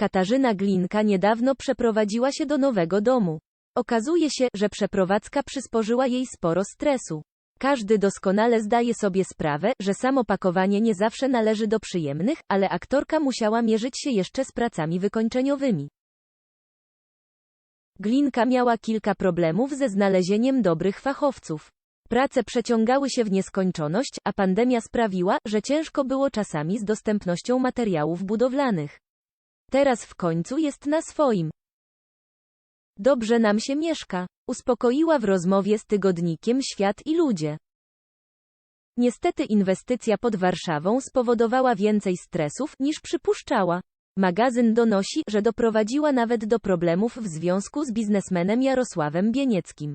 Katarzyna Glinka niedawno przeprowadziła się do nowego domu. Okazuje się, że przeprowadzka przysporzyła jej sporo stresu. Każdy doskonale zdaje sobie sprawę, że samo pakowanie nie zawsze należy do przyjemnych, ale aktorka musiała mierzyć się jeszcze z pracami wykończeniowymi. Glinka miała kilka problemów ze znalezieniem dobrych fachowców. Prace przeciągały się w nieskończoność, a pandemia sprawiła, że ciężko było czasami z dostępnością materiałów budowlanych. Teraz w końcu jest na swoim. Dobrze nam się mieszka, uspokoiła w rozmowie z tygodnikiem Świat i Ludzie. Niestety inwestycja pod Warszawą spowodowała więcej stresów niż przypuszczała. Magazyn donosi, że doprowadziła nawet do problemów w związku z biznesmenem Jarosławem Bienieckim.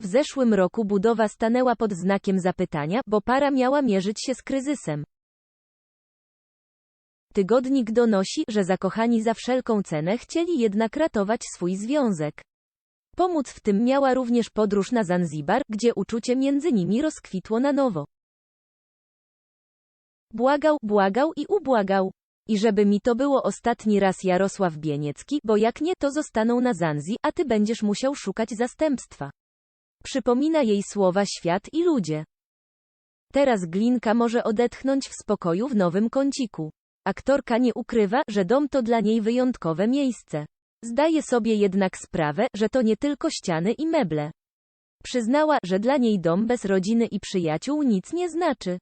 W zeszłym roku budowa stanęła pod znakiem zapytania, bo para miała mierzyć się z kryzysem. Tygodnik donosi, że zakochani za wszelką cenę chcieli jednak ratować swój związek. Pomóc w tym miała również podróż na Zanzibar, gdzie uczucie między nimi rozkwitło na nowo. Błagał, błagał i ubłagał. I żeby mi to było ostatni raz Jarosław Bieniecki, bo jak nie to zostaną na Zanzi, a ty będziesz musiał szukać zastępstwa. Przypomina jej słowa świat i ludzie. Teraz Glinka może odetchnąć w spokoju w nowym kąciku. Aktorka nie ukrywa, że dom to dla niej wyjątkowe miejsce. Zdaje sobie jednak sprawę, że to nie tylko ściany i meble. Przyznała, że dla niej dom bez rodziny i przyjaciół nic nie znaczy.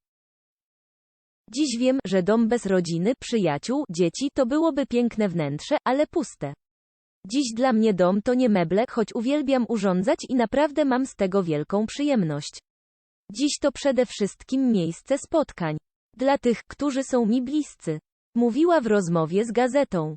Dziś wiem, że dom bez rodziny, przyjaciół, dzieci to byłoby piękne wnętrze, ale puste. Dziś dla mnie dom to nie meble, choć uwielbiam urządzać i naprawdę mam z tego wielką przyjemność. Dziś to przede wszystkim miejsce spotkań. Dla tych, którzy są mi bliscy. Mówiła w rozmowie z gazetą.